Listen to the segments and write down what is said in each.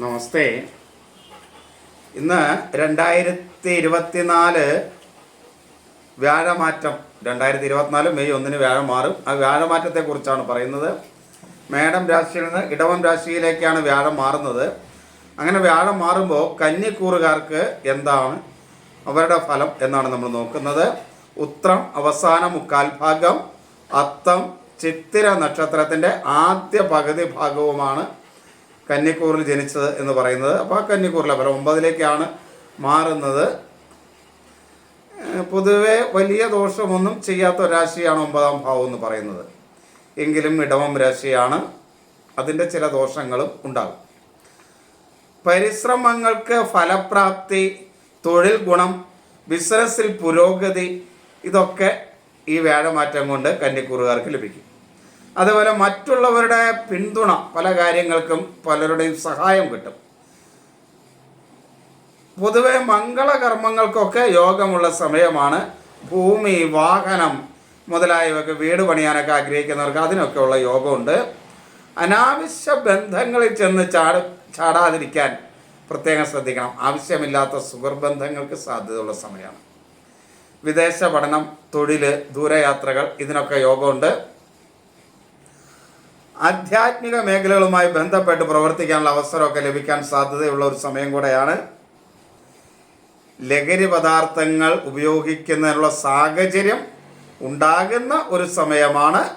നമസ്തേ. ഇന്ന് രണ്ടായിരത്തി ഇരുപത്തിനാല് വ്യാഴമാറ്റം. രണ്ടായിരത്തി ഇരുപത്തിനാല് മെയ് ഒന്നിന് വ്യാഴം മാറും. ആ വ്യാഴമാറ്റത്തെക്കുറിച്ചാണ് പറയുന്നത്. മേടം രാശിയിൽ നിന്ന് ഇടവം രാശിയിലേക്കാണ് വ്യാഴം മാറുന്നത്. അങ്ങനെ വ്യാഴം മാറുമ്പോൾ കന്നിക്കൂറുകാർക്ക് എന്താണ്? അവരുടെ ഫലം എന്നാണ് നമ്മൾ നോക്കുന്നത്. ഉത്രം അവസാന മുക്കാൽ ഭാഗം അത്തം ചിത്തിര നക്ഷത്രത്തിന്റെ ആദ്യ പകുതി ഭാഗവുമാണ് കന്നിക്കൂറിൽ ജനിച്ചത് എന്ന് പറയുന്നത്. അപ്പോൾ ആ കന്നിക്കൂറിലെ ഫലം ഒമ്പതിലേക്കാണ് മാറുന്നത്. പൊതുവേ വലിയ ദോഷമൊന്നും ചെയ്യാത്ത രാശിയാണ് ഒമ്പതാം ഭാവം എന്ന് പറയുന്നത്. എങ്കിലും ഇടവം രാശിയാണ്. അതിന്റെ ചില ദോഷങ്ങളും ഉണ്ടാകും. പരിശ്രമങ്ങൾക്ക് ഫലപ്രാപ്തി തൊഴിൽ ഗുണം ബിസിനസ്സിൽ പുരോഗതി ഇതൊക്കെ ഈ വ്യാഴമാറ്റം കൊണ്ട് കന്നിക്കൂറുകാർക്ക് ലഭിക്കും. അതുപോലെ മറ്റുള്ളവരുടെ പിന്തുണ പല കാര്യങ്ങൾക്കും പലരുടെയും സഹായം കിട്ടും. പൊതുവെ മംഗളകർമ്മങ്ങൾക്കൊക്കെ യോഗമുള്ള സമയമാണ് ഭൂമി വാഹനം മുതലായവയൊക്കെ വീട് പണിയാനൊക്കെ ആഗ്രഹിക്കുന്നവർക്ക് അതിനൊക്കെ ഉള്ള യോഗമുണ്ട്. അനാവശ്യ ബന്ധങ്ങളിൽ ചെന്ന് ചാട് ചാടാതിരിക്കാൻ പ്രത്യേകം ശ്രദ്ധിക്കണം. ആവശ്യമില്ലാത്ത സുഹൃബന്ധങ്ങൾക്ക് സാധ്യതയുള്ള സമയമാണ്. വിദേശ പഠനം തൊഴിൽ ദൂരയാത്രകൾ ഇതിനൊക്കെ യോഗമുണ്ട്. ആധ്യാത്മിക മേഖലകളുമായി ബന്ധപ്പെട്ട് പ്രവർത്തിക്കാനുള്ള അവസരമൊക്കെ ലഭിക്കാൻ സാധ്യതയുള്ള ഒരു സമയം കൂടെയാണ് ലഹരി പദാർത്ഥങ്ങൾ ഉപയോഗിക്കുന്നതിനുള്ള സാഹചര്യം ഉണ്ടാകുന്ന ഒരു സമയമാണ്.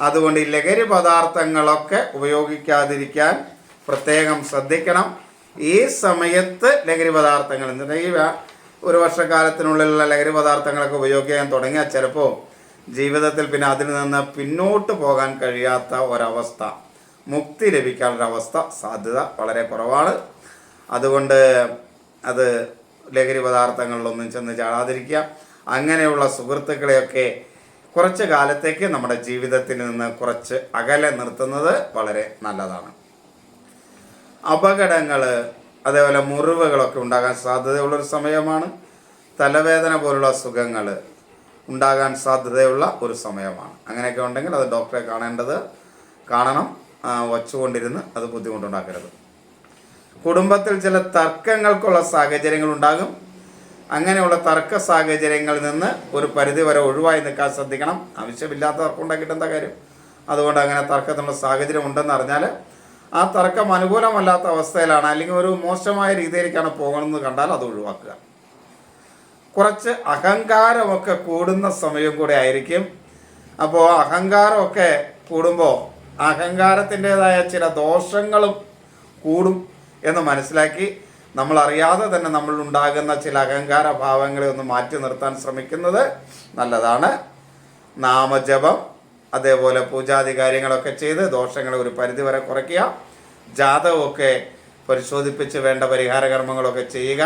അതുകൊണ്ട് ഈ ലഹരി പദാർത്ഥങ്ങളൊക്കെ ഉപയോഗിക്കാതിരിക്കാൻ പ്രത്യേകം ശ്രദ്ധിക്കണം. ഈ സമയത്ത് ലഹരി പദാർത്ഥങ്ങൾ എന്നിട്ട് ഒരു വർഷക്കാലത്തിനുള്ളിലുള്ള ലഹരി പദാർത്ഥങ്ങളൊക്കെ ഉപയോഗിക്കാൻ തുടങ്ങിയാൽ ചിലപ്പോൾ ജീവിതത്തിൽ പിന്നെ അതിൽ നിന്ന് പിന്നോട്ട് പോകാൻ കഴിയാത്ത ഒരവസ്ഥ. മുക്തി ലഭിക്കാനൊരവസ്ഥ സാധ്യത വളരെ കുറവാണ്. അതുകൊണ്ട് അത് ലഹരി പദാർത്ഥങ്ങളിലൊന്നും ചെന്ന് ചാടാതിരിക്കുക. അങ്ങനെയുള്ള സുഹൃത്തുക്കളെയൊക്കെ കുറച്ച് കാലത്തേക്ക് നമ്മുടെ ജീവിതത്തിൽ നിന്ന് കുറച്ച് അകലെ നിർത്തുന്നത് വളരെ നല്ലതാണ്. അപകടങ്ങൾ അതേപോലെ മുറിവുകളൊക്കെ ഉണ്ടാകാൻ സാധ്യതയുള്ളൊരു സമയമാണ്. തലവേദന പോലുള്ള സുഖങ്ങൾ ഉണ്ടാകാൻ സാധ്യതയുള്ള ഒരു സമയമാണ്. അങ്ങനെയൊക്കെ ഉണ്ടെങ്കിൽ അത് ഡോക്ടറെ കാണേണ്ടത് കാണണം വച്ചുകൊണ്ടിരുന്ന് അത് ബുദ്ധിമുട്ടുണ്ടാക്കരുത്. കുടുംബത്തിൽ ചില തർക്കങ്ങൾക്കുള്ള സാഹചര്യങ്ങൾ ഉണ്ടാകും. അങ്ങനെയുള്ള തർക്ക സാഹചര്യങ്ങളിൽ നിന്ന് ഒരു പരിധി വരെ ഒഴിവായി നിൽക്കാൻ ശ്രദ്ധിക്കണം. ആവശ്യമില്ലാത്ത തർക്കം ഉണ്ടാക്കിയിട്ട് എന്താ കാര്യം? അതുകൊണ്ട് അങ്ങനെ തർക്കത്തിനുള്ള സാഹചര്യം ഉണ്ടെന്ന് അറിഞ്ഞാൽ ആ തർക്കം അനുകൂലമല്ലാത്ത അവസ്ഥയിലാണ് അല്ലെങ്കിൽ ഒരു മോശമായ രീതിയിലേക്കാണ് പോകണമെന്ന് കണ്ടാൽ അത് ഒഴിവാക്കുക. കുറച്ച് അഹങ്കാരമൊക്കെ കൂടുന്ന സമയം കൂടെ ആയിരിക്കും. അപ്പോൾ അഹങ്കാരമൊക്കെ കൂടുമ്പോൾ അഹങ്കാരത്തിന്റെതായ ചില ദോഷങ്ങളും കൂടും എന്ന് മനസ്സിലാക്കി നമ്മൾ അറിയാതെ തന്നെ നമ്മൾ ഉണ്ടാകുന്ന ചില അഹങ്കാര ഭാവങ്ങളെ ഒന്ന് മാറ്റി നിർത്താൻ ശ്രമിക്കുന്നത് നല്ലതാണ്. നാമജപം അതേപോലെ പൂജാതി കാര്യങ്ങളൊക്കെ ചെയ്ത് ദോഷങ്ങളെ ഒരു പരിധിവരെ കുറയ്ക്കുക. ജാതകമൊക്കെ പരിശോധിപ്പിച്ച് വേണ്ട പരിഹാര കർമ്മങ്ങളൊക്കെ ചെയ്യുക.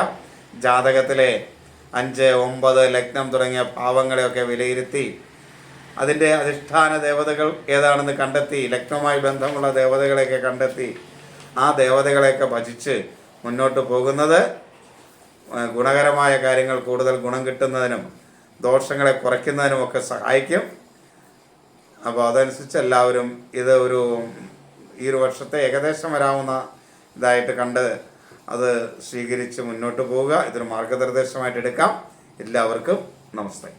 ജാതകത്തിലെ അഞ്ച് ഒമ്പത് ലഗ്നം തുടങ്ങിയ ഭാവങ്ങളെയൊക്കെ വിലയിരുത്തി അതിന്റെ അധിഷ്ഠാന ദേവതകൾ ഏതാണെന്ന് കണ്ടെത്തി ലഗ്നവുമായി ബന്ധമുള്ള ദേവതകളെയൊക്കെ കണ്ടെത്തി ആ ദേവതകളെയൊക്കെ ഭജിച്ച് മുന്നോട്ട് പോകുന്നത് ഗുണകരമായ കാര്യങ്ങൾ കൂടുതൽ ഗുണം കിട്ടുന്നതിനും ദോഷങ്ങളെ കുറയ്ക്കുന്നതിനുമൊക്കെ സഹായിക്കും. അപ്പോൾ അതനുസരിച്ച് എല്ലാവരും ഇത് ഒരു ഈ ഒരു വർഷത്തെ ഏകദേശം വരാവുന്ന ഇതായിട്ട് കണ്ട് അത് സ്വീകരിച്ച് മുന്നോട്ട് പോവുക. ഇതൊരു മാർഗനിർദ്ദേശമായിട്ട് എടുക്കാം. എല്ലാവർക്കും നമസ്തേ.